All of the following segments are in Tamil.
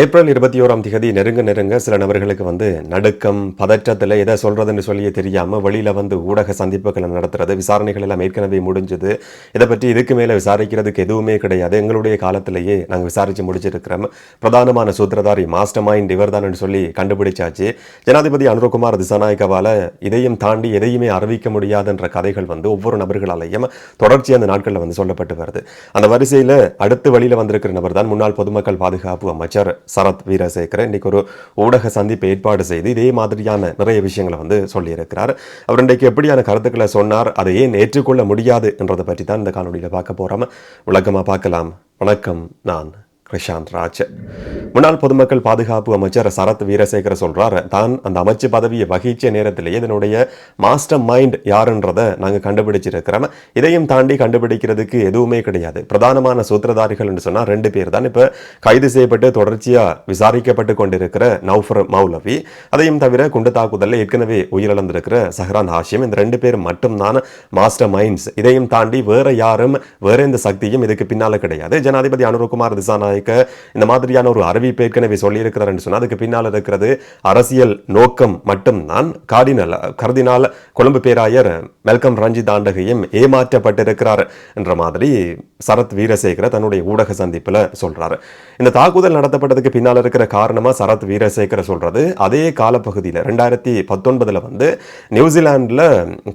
ஏப்ரல் இருபத்தி ஓராம் திகதி நெருங்க நெருங்க சில நபர்களுக்கு வந்து நடுக்கம் பதற்றத்தில் எதை சொல்கிறதுன்னு சொல்லியே தெரியாமல் வழியில் வந்து ஊடக சந்திப்புகளை நடத்துறது விசாரணைகள் எல்லாம் ஏற்கனவே முடிஞ்சது. இதை பற்றி இதுக்கு மேலே விசாரிக்கிறதுக்கு எதுவுமே கிடையாது. எங்களுடைய காலத்திலேயே நாங்கள் விசாரித்து முடிச்சிருக்கிறோம். பிரதானமான சூத்திரதாரி மாஸ்டர் மைண்ட் இவர் தான் சொல்லி கண்டுபிடிச்சாச்சு. ஜனாதிபதி அனுரகுமார் திசாநாயக்கவால இதையும் தாண்டி எதையுமே அறிவிக்க முடியாதுன்ற கதைகள் வந்து ஒவ்வொரு நபர்களாலேயும் தொடர்ச்சி அந்த நாட்களில் வந்து சொல்லப்பட்டு வருது. அந்த வரிசையில் அடுத்து வழியில் வந்திருக்கிற நபர் தான் முன்னாள் பொதுமக்கள் பாதுகாப்பு அமைச்சர் சரத் வீரசேகர இன்னைக்கு ஒரு ஊடக சந்திப்பு ஏற்பாடு செய்து இதே மாதிரியான நிறைய விஷயங்களை வந்து சொல்லியிருக்கிறார். அவர் இன்றைக்கு எப்படியான கருத்துக்களை சொன்னார் அதை ஏன் ஏற்றுக்கொள்ள முடியாது என்றதை பற்றி தான் இந்த காணொலியில் பார்க்க போகிறோம் விளக்கமாக பார்க்கலாம். வணக்கம் நான் பிரசாந்த் ராஜ். முன்னாள் பொதுமக்கள் பாதுகாப்பு அமைச்சர் சரத் வீரசேகர சொல்றார் தான் அந்த அமைச்சு பதவியை வகிச்ச நேரத்திலேயே இதனுடைய மாஸ்டர் மைண்ட் யாருன்றதை நாங்கள் கண்டுபிடிச்சிருக்கிறோம். இதையும் தாண்டி கண்டுபிடிக்கிறதுக்கு எதுவுமே கிடையாது. பிரதானமான சூத்திரதாரிகள் சொன்னால் ரெண்டு பேர் தான். இப்போ கைது செய்யப்பட்டு தொடர்ச்சியாக விசாரிக்கப்பட்டு கொண்டிருக்கிற நௌஃபர் மௌலவி அதையும் தவிர குண்டு தாக்குதலில் ஏற்கனவே உயிரிழந்திருக்கிற சஹ்ரான் ஹாஷிம் இந்த ரெண்டு பேர் மட்டும்தான் மாஸ்டர் மைண்ட்ஸ் இதையும் தாண்டி வேற யாரும் வேற எந்த சக்தியும் இதுக்கு பின்னால் கிடையாது. ஜனாதிபதி அனுரகுமார் அமைக்க இந்த மாதிரியான ஒரு அறிவிப்பு ஏற்கனவே சொல்லியிருக்கிறார் சொன்னால் அதுக்கு பின்னால் இருக்கிறது அரசியல் நோக்கம் மட்டும்தான். கார்டினல் கர்தினால் கொழும்பு பேராயர் மெல்கம் ரஞ்சித் ஆண்டகையும் ஏமாற்றப்பட்டிருக்கிறார் என்ற மாதிரி சரத் வீரசேகர தன்னுடைய ஊடக சந்திப்பில் சொல்கிறார் இந்த தாக்குதல் நடத்தப்பட்டதுக்கு பின்னால் இருக்கிற காரணமா சரத் வீரசேகர சொல்றது. அதே காலப்பகுதியில் ரெண்டாயிரத்தி பத்தொன்பதுல வந்து நியூசிலாண்டில்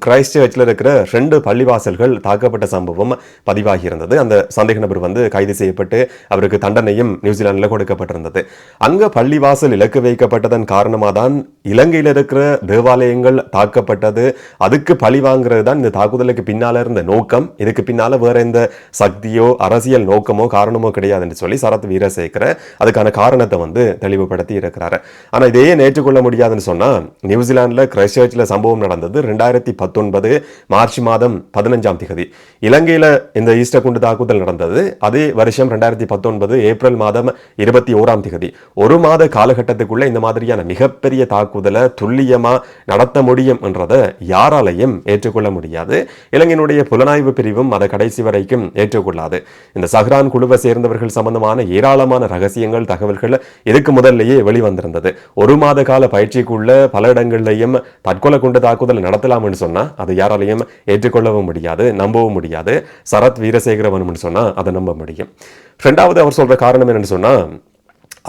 கிரைஸ்ட் சர்ச்சில் இருக்கிற ரெண்டு பள்ளிவாசல்கள் தாக்கப்பட்ட சம்பவம் பதிவாகி இருந்தது அந்த சந்தேக நபர் வந்து கைது செய்யப்பட்டு அவருக்கு தண்டனையும் நியூசிலாந்தில் கொடுக்கப்பட்டிருந்தது. அங்கே பள்ளிவாசல் இலக்கு வைக்கப்பட்டதன் காரணமாக தான் இலங்கையில் இருக்கிற தேவாலயங்கள் தாக்கப்பட்டது. அதுக்கு பழி வாங்குறது தான் இந்த தாக்குதலுக்கு பின்னால இருந்த நோக்கம். இதுக்கு பின்னால் வேற எந்த சக்தியோ அரசியல் நோக்கமோ காரணமோ கிடையாதுன்னு சொல்லி சரத் வீரசேகர அதுக்கான காரணத்தை வந்து தெளிவுபடுத்தி இருக்கிறாரு. ஆனால் இதையே ஏற்றுக்கொள்ள முடியாதுன்னு சொன்னால் நியூசிலாந்தில் கிரைஸ்ட் சம்பவம் நடந்தது ரெண்டாயிரத்தி பத்தொன்பது மார்ச் மாதம் பதினஞ்சாம் திகதி. இலங்கையில் இந்த ஈஸ்டர் குண்டு தாக்குதல் நடந்தது. அதே வருஷம் ரெண்டாயிரத்தி பத்தொன்பது ஏப்ரல் மாதம் இருபத்தி ஓராம் தேதி. ஒரு மாத காலகட்டத்துக்குள்ள இந்த மாதிரியான மிகப்பெரிய தாக்குதலை துல்லியமா நடத்த முடியும் என்றதை யாராலையும் ஏற்றுக்கொள்ள முடியாது. இலங்கையினுடைய புலனாய்வு பிரிவும் அதை கடைசி வரைக்கும் ஏற்றுக்கொள்ளாது. இந்த சஹ்ரான் குழுவை சேர்ந்தவர்கள் சம்பந்தமான ஏராளமான ரகசியங்கள் தகவல்கள் இதுக்கு முதல்லையே வெளிவந்திருந்தது. ஒரு மாத கால பயிற்சிக்குள்ள பல இடங்கள்லையும் தற்கொலை கொண்டு தாக்குதல் நடத்தலாம்னு சொன்னா அது யாராலையும் ஏற்றுக்கொள்ளவும் முடியாது நம்பவும் முடியாது. சரத் வீரசேகரவன் சொன்னா அதை நம்ப முடியும். ரெண்டாவது அவர் சொல்ற காரணம் என்னென்னு சொன்னா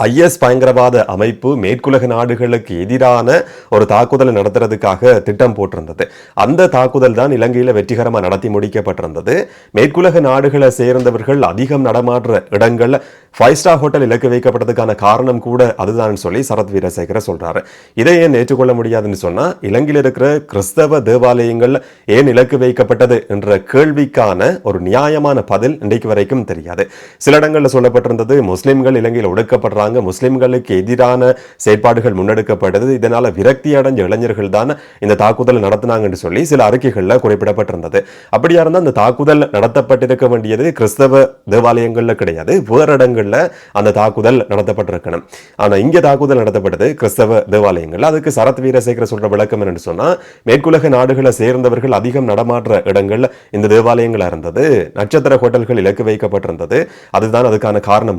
ஐஎஸ் பயங்கரவாத அமைப்பு மேற்குலக நாடுகளுக்கு எதிரான ஒரு தாக்குதலை நடத்துறதுக்காக திட்டம் போட்டிருந்தது. அந்த தாக்குதல் தான் இலங்கையில் வெற்றிகரமாக நடத்தி முடிக்கப்பட்டிருந்தது. மேற்குலக நாடுகளை சேர்ந்தவர்கள் அதிகம் நடமாடுற இடங்கள் ஃபைவ் ஸ்டார் ஹோட்டல் இலக்கு வைக்கப்பட்டதுக்கான காரணம் கூட அதுதான் சொல்லி சரத் வீரசேகர சொல்றாரு. இதை ஏன் ஏற்றுக்கொள்ள முடியாதுன்னு சொன்னா இலங்கையில் இருக்கிற கிறிஸ்தவ தேவாலயங்கள் ஏன் இலக்கு வைக்கப்பட்டது என்ற கேள்விக்கான ஒரு நியாயமான பதில் இன்றைக்கு வரைக்கும் தெரியாது. சில இடங்களில் சொல்லப்பட்டிருந்தது முஸ்லிம்கள் இலங்கையில் ஒடுக்கப்படுறாங்க முஸ்லிம்களுக்கு எதிரான செயற்பாடுகள் முன்னெடுக்கப்பட்டது. இதனால விரக்தி அடைஞ்ச இளைஞர்கள் தான் இந்த தாக்குதல் நடத்தினாங்கன்னு சொல்லி சில அறிக்கைகளில் குறிப்பிடப்பட்டிருந்தது. அப்படியா இருந்தால் அந்த தாக்குதல் நடத்தப்பட்டிருக்க வேண்டியது கிறிஸ்தவ தேவாலயங்கள்ல கிடையாது. வேறு இடங்கள்ல அந்த தாக்குதல் நடத்தப்பட்டிருக்கணும். ஆனா இங்க தாக்குதல் நடத்தப்பட்டது கிறிஸ்தவ தேவாலயங்கள் அதுக்கு சரத் வீரசேகர சொல்ற விளக்கம் என்னன்னு சொன்னா மேற்குலக நாடுகளை சேர்ந்தவர்கள் அதிகம் நடமாடுற இடங்கள் இந்த தேவாலயங்களா இருந்தது. நட்சத்திர ஹோட்டல்கள் இலக்கு வைக்கப்பட்டிருந்தது. அதுதான் அதுக்கான காரணம்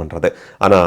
ஆனா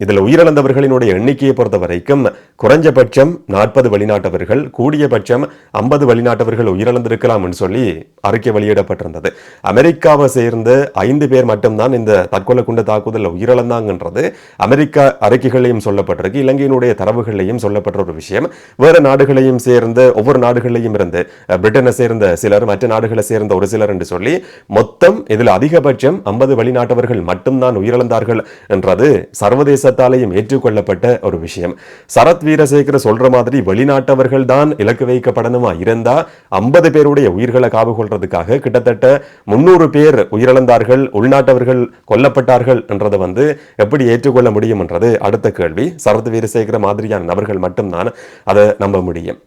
இதில் உயிரிழந்தவர்களினுடைய எண்ணிக்கையை பொறுத்த வரைக்கும் குறைஞ்சபட்சம் நாற்பது வெளிநாட்டவர்கள் கூடியபட்சம் ஐம்பது வெளிநாட்டவர்கள் உயிரிழந்திருக்கலாம்னு சொல்லி அறிக்கை வெளியிடப்பட்டிருந்தது. அமெரிக்காவை சேர்ந்த ஐந்து பேர் மட்டும்தான் இந்த தற்கொலை குண்டு தாக்குதலில் உயிரிழந்தாங்கன்றது அமெரிக்கா அறிக்கைகளையும் சொல்லப்பட்டிருக்கு. இலங்கையினுடைய தரவுகளையும் சொல்லப்பட்ட ஒரு விஷயம். வேறு நாடுகளையும் சேர்ந்த ஒவ்வொரு நாடுகளையும் இருந்து பிரிட்டனை சேர்ந்த சிலர் மற்ற நாடுகளை சேர்ந்த ஒரு சிலர் என்று சொல்லி மொத்தம் இதில் அதிகபட்சம் ஐம்பது வெளிநாட்டவர்கள் மட்டும்தான் உயிரிழந்தார்கள் என்றது சர்வதேசத்தாலேயும் ஏற்றுக்கொள்ளப்பட்ட ஒரு விஷயம். சரத் வீரசேகர சொல்ற மாதிரி வெளிநாட்டவர்கள் தான் இலக்கு வைக்கப்படணுமா? இருந்தா ஐம்பது பேருடைய உயிர்களை காவு கொள்றதுக்காக கிட்டத்தட்ட முன்னூறு பேர் உயிரிழந்தார்கள் உள்நாட்டவர்கள் கொல்லப்பட்டார்கள் என்றதை வந்து எப்படி ஏற்றுக்கொள்ள முடியும் என்றது அடுத்த கேள்வி. சரத் வீரசேகர மாதிரியான நபர்கள் மட்டும்தான் அதை நம்ப முடியும்.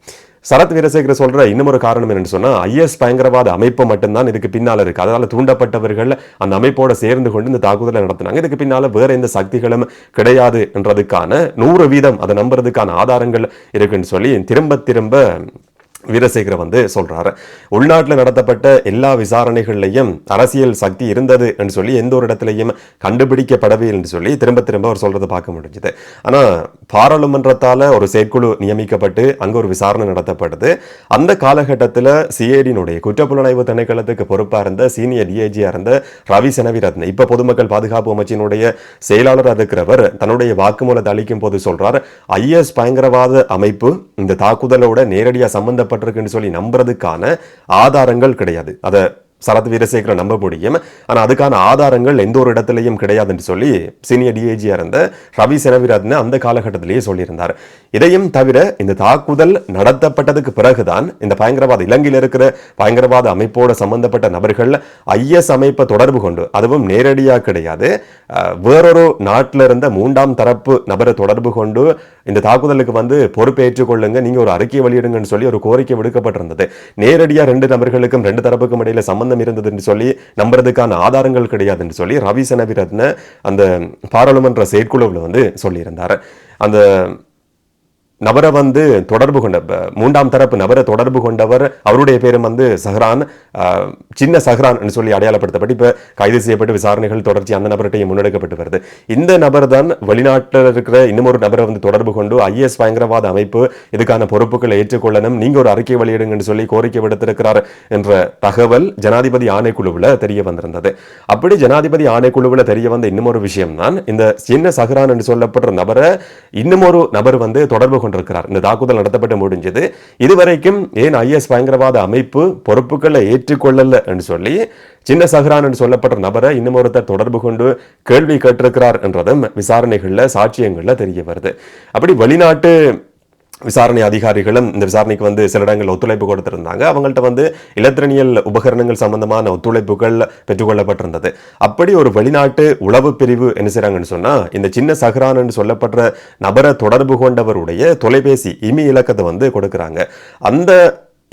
சரத் வீரசேகர சொல்ற இன்னொரு காரணம் என்னன்னு சொன்னா ஐஎஸ் பயங்கரவாத அமைப்பு மட்டும்தான் இதுக்கு பின்னால இருக்கு. அதனால தூண்டப்பட்டவர்கள் அந்த அமைப்போட சேர்ந்து கொண்டு இந்த தாக்குதலை நடத்தினாங்க. இதுக்கு பின்னால வேற எந்த சக்திகளும் கிடையாது என்றதுக்கான நூறு வீதம் அதை நம்புறதுக்கான ஆதாரங்கள் இருக்குன்னு சொல்லி திரும்ப திரும்ப வீரசேகர வந்து சொல்றாரு. உள்நாட்டில் நடத்தப்பட்ட எல்லா விசாரணைகள்லையும் அரசியல் சக்தி இருந்தது என்று சொல்லி எந்த ஒரு இடத்துலையும் கண்டுபிடிக்கப்படவே என்று சொல்லி திரும்ப திரும்ப அவர் சொல்றதை பார்க்க முடிஞ்சது. ஆனா பாராளுமன்றத்தால் ஒரு செயற்குழு நியமிக்கப்பட்டு அங்கே ஒரு விசாரணை நடத்தப்படுது. அந்த காலகட்டத்தில் சிஐடியினுடைய குற்றப்புலனாய்வு திணைக்களத்துக்கு பொறுப்பாக இருந்த சீனியர் டிஐஜியாக இருந்த ரவி செனவிரத்ன இப்போ பொதுமக்கள் பாதுகாப்பு அமைச்சினுடைய செயலாளர் இருக்கிறவர் தன்னுடைய வாக்குமூலத்தை அளிக்கும் போது சொல்றார் ஐஎஸ் பயங்கரவாத அமைப்பு இந்த தாக்குதலோட நேரடியாக சம்பந்தப்பட்ட சம்பந்தப்பட்டிருக்குன்னு சொல்லி நம்புறதுக்கான ஆதாரங்கள் கிடையாது. அதை சரத் வீரசேகர நம்ப முடியும் ஆனால் அதுக்கான ஆதாரங்கள் எந்த ஒரு இடத்துலையும் கிடையாதுன்னு சொல்லி சீனியர் டிஐஜியாக இருந்த ரவி செனவிராத்னு அந்த காலகட்டத்திலேயே சொல்லியிருந்தார். இதையும் தவிர இந்த தாக்குதல் நடத்தப்பட்டதுக்கு பிறகுதான் இந்த பயங்கரவாத இலங்கையில் இருக்கிற பயங்கரவாத அமைப்போடு சம்பந்தப்பட்ட நபர்கள் ஐஎஸ் அமைப்பை தொடர்பு கொண்டு அதுவும் நேரடியாக கிடையாது வேறொரு நாட்டில் இருந்த மூன்றாம் தரப்பு நபரை தொடர்பு கொண்டு இந்த தாக்குதலுக்கு வந்து பொறுப்பேற்றுக் கொள்ளுங்க நீங்கள் ஒரு அறிக்கை வெளியிடுங்கன்னு சொல்லி ஒரு கோரிக்கை விடுக்கப்பட்டிருந்தது. நேரடியாக ரெண்டு நபர்களுக்கும் ரெண்டு தரப்புக்கும் இடையில சம்பந்தம் இருந்தது என்று சொல்லி நம்புறதுக்கான ஆதாரங்கள் கிடையாது என்று சொல்லி ரவி செனவிரத்ன அந்த பாராளுமன்ற செயற்குழுவில் வந்து சொல்லியிருந்தார். அந்த நபரை வந்து தொடர்பு கொண்ட மூன்றாம் தரப்பு நபரை தொடர்பு கொண்டவர் அவருடைய பேரும் வந்து சஹ்ரான். சின்ன சஹ்ரான் சொல்லி அடையாளப்படுத்தப்பட்டு இப்ப கைது செய்யப்பட்டு விசாரணைகள் தொடர்ச்சி அந்த நபர்கிட்டையும் முன்னெடுக்கப்பட்டு வருது. இந்த நபர் தான் வெளிநாட்டில் இருக்கிற இன்னமொரு ஒரு நபரை வந்து தொடர்பு கொண்டு ஐஎஸ் பயங்கரவாத அமைப்பு இதுக்கான பொறுப்புகளை ஏற்றுக்கொள்ளணும் நீங்க ஒரு அறிக்கை வெளியிடுங்கன்னு சொல்லி கோரிக்கை விடுத்திருக்கிறார் என்ற தகவல் ஜனாதிபதி ஆணைக்குழுவில் தெரிய வந்திருந்தது. அப்படி ஜனாதிபதி ஆணைக்குழுவில் தெரிய வந்த இன்னமொரு ஒரு விஷயம் தான் இந்த சின்ன சஹ்ரான் என்று சொல்லப்படுற நபரை இன்னமொரு நபர் வந்து தொடர்பு கொண்டிருக்கிறார். இந்த தாக்குதல் நடத்தப்பட்டு முடிஞ்சது. இதுவரைக்கும் ஏன் ஐஎஸ் பயங்கரவாத அமைப்பு பொறுப்புகளை ஏற்றுக்கொள்ளல என்று சொல்லி சின்ன சஹ்ரான் என்று சொல்லப்பட்ட நபரை இன்னும் ஒருத்தர் தொடர்பு கொண்டு கேள்வி கேட்டிருக்கிறார் என்றதும் விசாரணைகளில் சாட்சியங்கள்ல தெரிய வருது. அப்படி வெளிநாட்டு விசாரணை அதிகாரிகளும் இந்த விசாரணைக்கு வந்து சில இடங்கள் ஒத்துழைப்பு கொடுத்திருந்தாங்க. அவங்கள்ட்ட வந்து இலத்திரனியல் உபகரணங்கள் சம்பந்தமான ஒத்துழைப்புகள் பெற்றுக்கொள்ளப்பட்டிருந்தது. அப்படி ஒரு வெளிநாட்டு உளவு பிரிவு என்ன செய்கிறாங்கன்னு சொன்னால் இந்த சின்ன சஹ்ரான் சொல்லப்படுற நபரை தொடர்பு கொண்டவருடைய தொலைபேசி இமி இலக்கத்தை வந்து கொடுக்குறாங்க. அந்த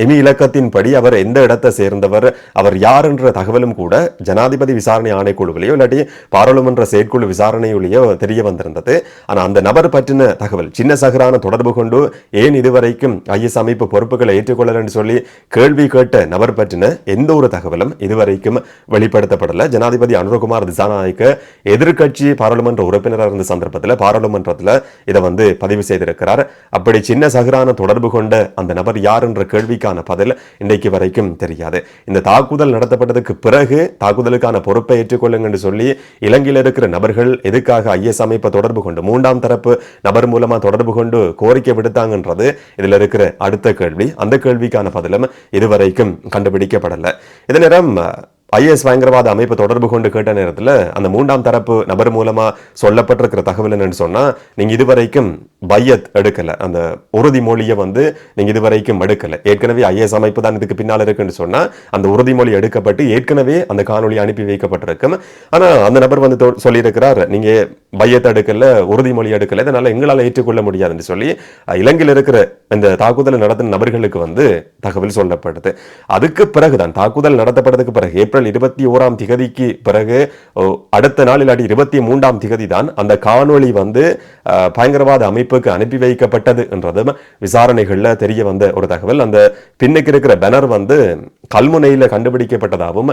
எமி இலக்கத்தின்படி அவர் எந்த இடத்தை சேர்ந்தவர் அவர் யார் என்ற தகவலும் கூட ஜனாதிபதி விசாரணை ஆணைக்குழுவிலேயோ இல்லாட்டி பாராளுமன்ற செயற்குழு விசாரணையிலேயோ தெரிய வந்திருந்தது. ஆனால் அந்த நபர் பற்றின தகவல் சின்ன சகரான தொடர்பு கொண்டு ஏன் இதுவரைக்கும் ஐஎஸ் அமைப்பு பொறுப்புகளை ஏற்றுக்கொள்ளலன்னு சொல்லி கேள்வி கேட்ட நபர் பற்றின எந்த ஒரு தகவலும் இதுவரைக்கும் வெளிப்படுத்தப்படல. ஜனாதிபதி அனுரகுமார் திசாநாயக்க எதிர்க்கட்சி பாராளுமன்ற உறுப்பினராக இருந்த சந்தர்ப்பத்தில் பாராளுமன்றத்தில் இதை வந்து பதிவு செய்திருக்கிறார். அப்படி சின்ன சகரான தொடர்பு கொண்ட அந்த நபர் யார் என்ற கேள்விக்கு கேள்விக்கான பதில் இன்றைக்கு வரைக்கும் தெரியாது. இந்த தாக்குதல் நடத்தப்பட்டதுக்கு பிறகு தாக்குதலுக்கான பொறுப்பை ஏற்றுக்கொள்ளுங்கன்னு சொல்லி இலங்கையில் இருக்கிற நபர்கள் எதுக்காக ஐஎஸ் அமைப்பை தொடர்பு கொண்டு மூன்றாம் தரப்பு நபர் மூலமா தொடர்பு கொண்டு கோரிக்கை விடுத்தாங்கன்றது இதுல இருக்கிற அடுத்த கேள்வி. அந்த கேள்விக்கான பதிலும் இதுவரைக்கும் கண்டுபிடிக்கப்படலை. இதே நேரம் ஐஎஸ் பயங்கரவாத அமைப்பு தொடர்பு கொண்டு கேட்ட நேரத்தில் அந்த மூன்றாம் தரப்பு நபர் மூலமாக சொல்லப்பட்டிருக்கிற தகவல் என்னன்னு சொன்னால் நீங்கள் இதுவரைக்கும் பையத் எடுக்கலை. அந்த உறுதிமொழியை வந்து நீங்கள் இதுவரைக்கும் எடுக்கலை. ஏற்கனவே ஐஎஸ் அமைப்பு தான் இதுக்கு பின்னால் இருக்குன்னு சொன்னால் அந்த உறுதிமொழி எடுக்கப்பட்டு ஏற்கனவே அந்த காணொலி அனுப்பி வைக்கப்பட்டிருக்கும். ஆனால் அந்த நபர் வந்து தொ- சொல்லியிருக்கிறார் நீங்கள் பையத் எடுக்கல உறுதிமொழி எடுக்கல. இதனால எங்களால் ஏற்றுக்கொள்ள முடியாதுன்னு சொல்லி இலங்கையில் இருக்கிற இந்த தாக்குதல் நடத்தின நபர்களுக்கு வந்து தகவல் சொல்லப்படுது. அதுக்கு பிறகுதான் தாக்குதல் நடத்தப்பட்டதுக்கு பிறகு ஏப்ரல் இருபத்தி ஓராம் திகதிக்கு பிறகு அடுத்த நாள் இல்லாட்டி இருபத்தி மூன்றாம் திகதி தான் அந்த காணொளி வந்து பயங்கரவாத அமைப்புக்கு அனுப்பி வைக்கப்பட்டது என்றதும் விசாரணைகளில் தெரிய வந்த ஒரு தகவல். அந்த பின்னுக்கு இருக்கிற பேனர் வந்து கல்முனையில் கண்டுபிடிக்கப்பட்டதாகவும்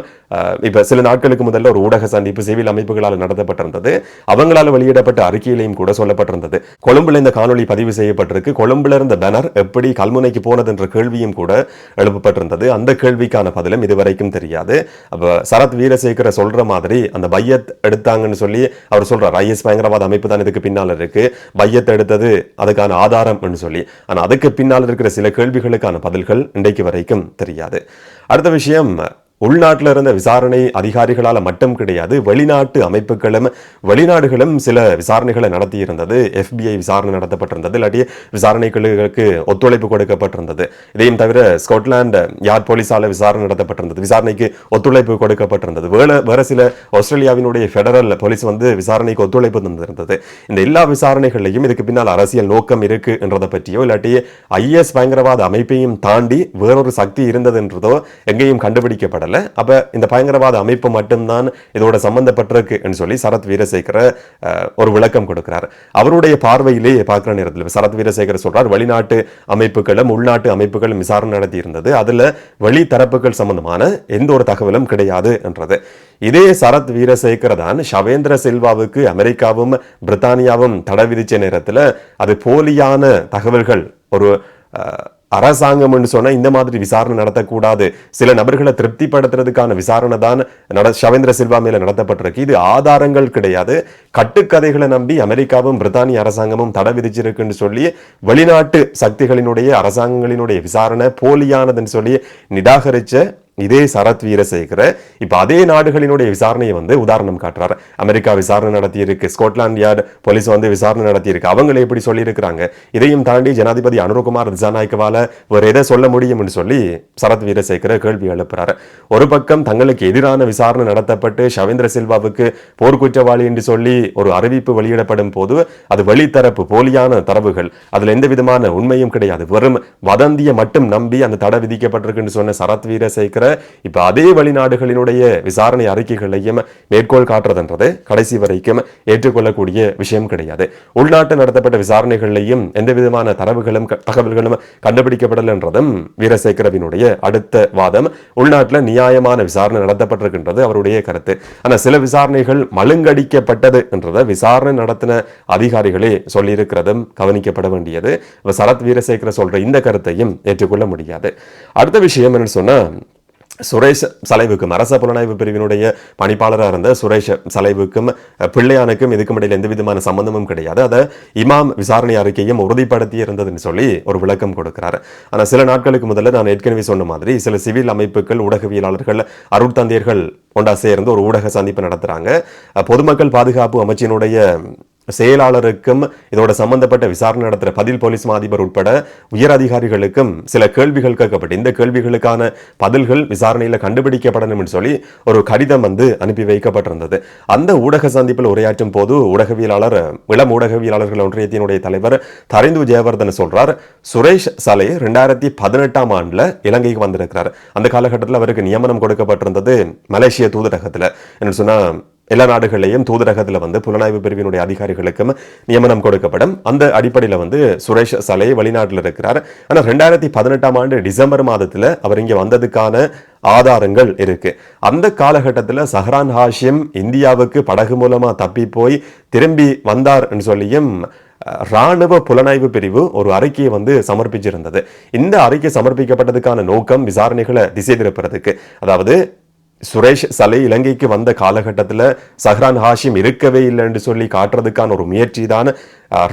இப்போ சில நாட்களுக்கு முதல்ல ஒரு ஊடக சந்திப்பு சிவில் அமைப்புகளால் நடத்தப்பட்டிருந்தது. அவங்களால வெளியிடப்பட்ட அறிக்கையிலையும் கூட சொல்லப்பட்டிருந்தது. கொழும்புல இந்த காணொலி பதிவு செய்யப்பட்டிருக்கு. கொழும்புல இருந்த பேனர் எப்படி கல்முனைக்கு போனது என்ற கேள்வியும் கூட எழுப்பப்பட்டிருந்தது. அந்த கேள்விக்கான பதிலும் இதுவரைக்கும் தெரியாது. அப்ப சரத் வீரசேகர சொல்ற மாதிரி அந்த பையத் எடுத்தாங்கன்னு சொல்லி அவர் சொல்றார். ஐஎஸ் பயங்கரவாத அமைப்பு தான் இதுக்கு பின்னால் இருக்கு. பையத் எடுத்தது அதுக்கான ஆதாரம் சொல்லி. ஆனால் அதுக்கு பின்னால் இருக்கிற சில கேள்விகளுக்கான பதில்கள் இன்றைக்கு வரைக்கும் தெரியாது. அடுத்த விஷயம் உள்நாட்டில் இருந்த விசாரணை அதிகாரிகளால் மட்டும் கிடையாது வெளிநாட்டு அமைப்புகளும் வெளிநாடுகளும் சில விசாரணைகளை நடத்தியிருந்தது. எஃபிஐ விசாரணை நடத்தப்பட்டிருந்தது இல்லாட்டி விசாரணைகளுக்கு ஒத்துழைப்பு கொடுக்கப்பட்டிருந்தது. இதையும் தவிர ஸ்காட்லாந்து யார் போலீஸால் விசாரணை நடத்தப்பட்டிருந்தது? விசாரணைக்கு ஒத்துழைப்பு கொடுக்கப்பட்டிருந்தது. வேற வேற சில ஆஸ்திரேலியாவினுடைய ஃபெடரல் போலீஸ் வந்து விசாரணைக்கு ஒத்துழைப்பு தந்திருந்தது. இந்த எல்லா விசாரணைகளையும் இதுக்கு பின்னால் அரசியல் நோக்கம் இருக்கு என்றதை பற்றியோ இல்லாட்டி ஐஎஸ் பயங்கரவாத அமைப்பையும் தாண்டி வேறொரு சக்தி இருந்தது என்றதோ எங்கேயும் கண்டுபிடிக்கப்படல. சொல்லப்படல அப்ப இந்த பயங்கரவாத அமைப்பு மட்டும்தான் இதோட சம்பந்தப்பட்டிருக்கு சொல்லி சரத் வீரசேகர ஒரு விளக்கம் கொடுக்கிறார். அவருடைய பார்வையிலே பார்க்கிற நேரத்தில் சரத் வீரசேகர் சொல்றார் வெளிநாட்டு அமைப்புகளும் உள்நாட்டு அமைப்புகளும் விசாரணை நடத்தி இருந்தது அதுல வெளி தரப்புகள் சம்பந்தமான எந்த ஒரு தகவலும் கிடையாது என்றது. இதே சரத் வீரசேகர தான் ஷவேந்திர சில்வாவுக்கு அமெரிக்காவும் பிரித்தானியாவும் தடை விதிச்ச நேரத்தில் அது போலியான தகவல்கள் ஒரு அரசாங்கம் அரசாங்கம்னு சொன்னால் இந்த மாதிரி விசாரணை நடத்தக்கூடாது. சில நபர்களை திருப்திப்படுத்துறதுக்கான விசாரணை தான் நட ஷவேந்திர சில்வா மேல நடத்தப்பட்டிருக்கு. இது ஆதாரங்கள் கிடையாது. கட்டுக்கதைகளை நம்பி அமெரிக்காவும் பிரித்தானிய அரசாங்கமும் தடை விதிச்சிருக்குன்னு சொல்லி வெளிநாட்டு சக்திகளினுடைய அரசாங்கங்களினுடைய விசாரணை போலியானதுன்னு சொல்லி நிராகரிச்ச இதே சரத் வீரசேகர இப்போ அதே நாடுகளினுடைய விசாரணையை வந்து உதாரணம் காட்டுறாரு. அமெரிக்கா விசாரணை நடத்தி இருக்கு ஸ்காட்லாந்து யார்டு போலீஸ் வந்து விசாரணை நடத்தியிருக்கு. அவங்களே எப்படி சொல்லியிருக்கிறாங்க? இதையும் தாண்டி ஜனாதிபதி அனுரகுமார் திசாநாயக்கவால வேறு எதை சொல்ல முடியும்னு சொல்லி சரத் வீரசேகர கேள்வி எழுப்புறாரு. ஒரு பக்கம் தங்களுக்கு எதிரான விசாரணை நடத்தப்பட்டு ஷவேந்திர சில்வாவுக்கு போர்க்குற்றவாளி என்று சொல்லி ஒரு அறிவிப்பு வெளியிடப்படும் போது அது வெளித்தரப்பு போலியான தரவுகள். அதுல எந்த விதமான உண்மையும் கிடையாது. வெறும் வதந்தியை மட்டும் நம்பி அந்த தடை விதிக்கப்பட்டிருக்குன்னு சொன்ன சரத் வீரசேகர இப்ப அதே வெளிநாடுகளினுடைய விசாரணை அறிக்கைகளையும் மேற்கோள் காட்டுறதுன்றது கடைசி வரைக்கும் ஏற்றுக்கொள்ளக்கூடிய விஷயம் கிடையாது. உள்நாட்டு நடத்தப்பட்ட விசாரணைகளையும் எந்த விதமான தரவுகளும் தகவல்களும் கண்டுபிடிக்கப்படலன்றதும் வீரசேகரவினுடைய அடுத்த வாதம். உள்நாட்டில் நியாயமான விசாரணை நடத்தப்பட்டிருக்கின்றது அவருடைய கருத்து. ஆனால் சில விசாரணைகள் மழுங்கடிக்கப்பட்டது என்றதை விசாரணை நடத்தின அதிகாரிகளே சொல்லியிருக்கிறதும் கவனிக்கப்பட வேண்டியது. சரத் வீரசேகர சொல்ற இந்த கருத்தையும் ஏற்றுக்கொள்ள முடியாது. அடுத்த விஷயம் என்னன்னு சொன்னா சுரேஷ் சலைவுக்கும் அரச புலனாய்வு பிரிவினுடைய பணிப்பாளராக இருந்த சுரேஷ் சலைவுக்கும் பிள்ளையானுக்கும் இதுக்கும் இடையில் எந்த விதமான சம்பந்தமும் கிடையாது. அதை இமாம் விசாரணை அறிக்கையும் உறுதிப்படுத்தி இருந்ததுன்னு சொல்லி ஒரு விளக்கம் கொடுக்கிறார். ஆனால் சில நாட்களுக்கு முதல்ல நான் ஏற்கனவே சொன்ன மாதிரி சில சிவில் அமைப்புகள் ஊடகவியலாளர்கள் அருட்தந்தையர்கள் ஒன்றா சேர்ந்து ஒரு ஊடக சந்திப்பு நடத்துகிறாங்க பொதுமக்கள் பாதுகாப்பு அமைச்சினுடைய செயலாளருக்கும் இதோட சம்பந்தப்பட்ட விசாரணை நடத்துகிற பதில் போலீஸ் மாதிபர் உட்பட உயர் அதிகாரிகளுக்கும் சில கேள்விகள் கேட்கப்பட்டு இந்த கேள்விகளுக்கான பதில்கள் விசாரணையில் கண்டுபிடிக்கப்படணும் சொல்லி ஒரு கடிதம் வந்து அனுப்பி வைக்கப்பட்டிருந்தது. அந்த ஊடக சந்திப்பில் உரையாற்றும் போது ஊடகவியலாளர் இளம் ஊடகவியலாளர்கள் ஒன்றியத்தினுடைய தலைவர் தரிந்து ஜெயவர்தன் சொல்றார் சுரேஷ் சலை ரெண்டாயிரத்தி பதினெட்டாம் ஆண்டுல இலங்கைக்கு வந்திருக்கிறார். அந்த காலகட்டத்தில் அவருக்கு நியமனம் கொடுக்கப்பட்டிருந்தது மலேசிய தூதரகத்தில். என்ன சொன்னா எல்லா நாடுகளிலையும் தூதரகத்துல வந்து புலனாய்வு பிரிவினுடைய அதிகாரிகளுக்கும் நியமனம் கொடுக்கப்படும். அந்த அடிப்படையில வந்து சுரேஷ் சலை வெளிநாட்டில் இருக்கிறார். ஆனா ரெண்டாயிரத்தி பதினெட்டாம் ஆண்டு டிசம்பர் மாதத்துல அவர் இங்கே வந்ததுக்கான ஆதாரங்கள் இருக்கு. அந்த காலகட்டத்துல சஹ்ரான் ஹாஷிம் இந்தியாவுக்கு படகு மூலமா தப்பி போய் திரும்பி வந்தார் சொல்லியும் ராணுவ புலனாய்வு பிரிவு ஒரு அறிக்கையை வந்து சமர்ப்பிச்சிருந்தது. இந்த அறிக்கை சமர்ப்பிக்கப்பட்டதுக்கான நோக்கம் விசாரணைகளை திசை திருப்புறதுக்கு. அதாவது சுரேஷ் சலை இலங்கைக்கு வந்த காலகட்டத்தில் சஹ்ரான் ஹாஷிம் இருக்கவே இல்லை என்று சொல்லி காட்டுறதுக்கான ஒரு முயற்சி தான்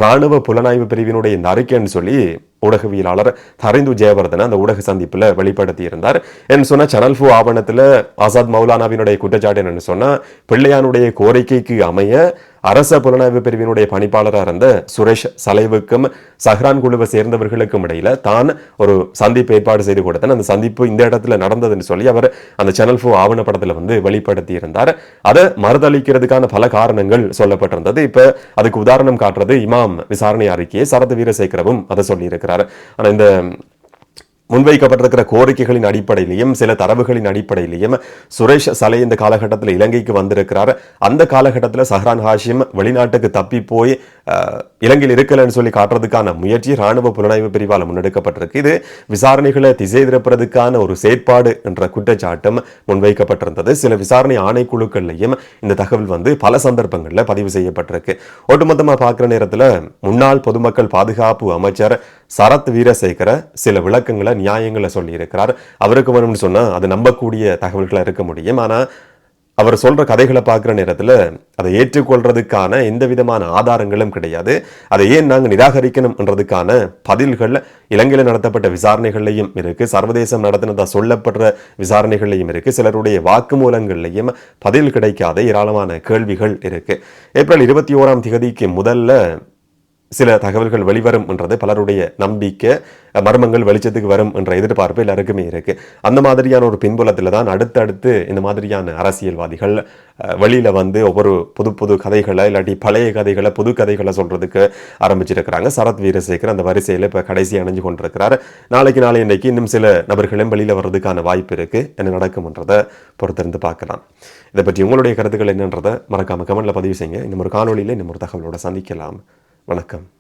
ராணுவ புலனாய்வு பிரிவினுடைய இந்த அறிக்கைன்னு சொல்லி ஊடகவியலாளர் தரிந்து ஜெயவர்தன அந்த ஊடக சந்திப்பில் வெளிப்படுத்தி இருந்தார் என்று சொன்னால் சேனல் ஃபூ ஆவணத்துல ஆசாத் மௌலானாவினுடைய குற்றச்சாட்டு என்னன்னு சொன்னால் பிள்ளையானுடைய கோரிக்கைக்கு அமைய அரச புலனாய்வு பிரிவினுடைய பணிப்பாளராக இருந்த சுரேஷ் சலைவுக்கும் சஹ்ரான் குழுவை சேர்ந்தவர்களுக்கும் இடையில தான் ஒரு சந்திப்பு ஏற்பாடு செய்து கொடுத்தேன். அந்த சந்திப்பு இந்த இடத்துல நடந்ததுன்னு சொல்லி அவர் அந்த சேனல் ஃபோ ஆவணப்படத்துல வந்து வெளிப்படுத்தி இருந்தார் அதை மறுதளிக்கிறதுக்கான பல காரணங்கள் சொல்லப்பட்டிருந்தது. இப்போ அதுக்கு உதாரணம் காட்டுறது இமாம் விசாரணை அறிக்கையை சரத் வீரசேகரவும் அதை சொல்லியிருக்கிறார். ஆனா இந்த முன்வைக்கப்பட்டிருக்கிற கோரிக்கைகளின் அடிப்படையிலையும் சில தரவுகளின் அடிப்படையிலையும் சுரேஷ் சலை இந்த காலகட்டத்தில் இலங்கைக்கு வந்திருக்கிறார். அந்த காலகட்டத்தில் சஹ்ரான் ஹாஷிம் வெளிநாட்டுக்கு தப்பி போய் இலங்கையில் இருக்கலன்னு சொல்லி காட்டுறதுக்கான முயற்சி ராணுவ புலனாய்வு பிரிவால் முன்னெடுக்கப்பட்டிருக்கு. இது விசாரணைகளை திசை திருப்பதற்கான ஒரு செயற்பாடு என்ற குற்றச்சாட்டும் முன்வைக்கப்பட்டிருந்தது. சில விசாரணை ஆணைக்குழுக்கள்லையும் இந்த தகவல் வந்து பல சந்தர்ப்பங்களில் பதிவு செய்யப்பட்டிருக்கு. ஒட்டுமொத்தமாக பார்க்குற நேரத்தில் முன்னாள் பொதுமக்கள் பாதுகாப்பு அமைச்சர் சரத் வீரசேகர சில விளக்கங்களை நியாயங்களை சொல்லியிருக்கிறார். அவருக்கு வேணும்னு சொன்னால் அது நம்பக்கூடிய தகவல்களா இருக்க முடியும். ஆனால் அவர் சொல்கிற கதைகளை பார்க்குற நேரத்தில் அதை ஏற்றுக்கொள்றதுக்கான எந்த விதமான ஆதாரங்களும் கிடையாது. அதை ஏன் நாங்கள் நிராகரிக்கணும்ன்றதுக்கான பதில்கள் இலங்கையில் நடத்தப்பட்ட விசாரணைகள்லையும் இருக்குது சர்வதேசம் நடத்தினதாக சொல்லப்படுற விசாரணைகள்லையும் இருக்குது சிலருடைய வாக்குமூலங்கள்லையும் பதில் கிடைக்காத ஏராளமான கேள்விகள் இருக்குது ஏப்ரல் இருபத்தி ஓராம் திகதிக்கு முதல்ல சில தகவல்கள் வெளிவரும் என்றது பலருடைய நம்பிக்கை மர்மங்கள் வெளிச்சத்துக்கு வரும் என்ற எதிர்பார்ப்பு எல்லாருக்குமே இருக்கு. அந்த மாதிரியான ஒரு பின்புலத்தில் தான் அடுத்தடுத்து இந்த மாதிரியான அரசியல்வாதிகள் வெளியில் வெளியில வந்து ஒவ்வொரு புது புது கதைகளை இல்லாட்டி பழைய கதைகளை புது கதைகளை சொல்றதுக்கு ஆரம்பிச்சிருக்கிறாங்க. சரத் வீரசேகர் அந்த வரிசையில் இப்போ கடைசி அணைஞ்சு கொண்டிருக்கிறார். நாளைக்கு நாளை இன்றைக்கு இன்னும் சில நபர்களும் வெளியில் வர்றதுக்கான வாய்ப்பு இருக்கு. என்ன நடக்கும்ன்றதை பொறுத்திருந்து பார்க்கலாம். இதை பற்றி உங்களுடைய கருத்துக்கள் என்னன்றதை மறக்காம கமெண்ட்ல பதிவு செய்யுங்க. இன்னும் ஒரு காணொலியில் இன்னும் ஒரு தகவலோட சந்திக்கலாம். வணக்கம்.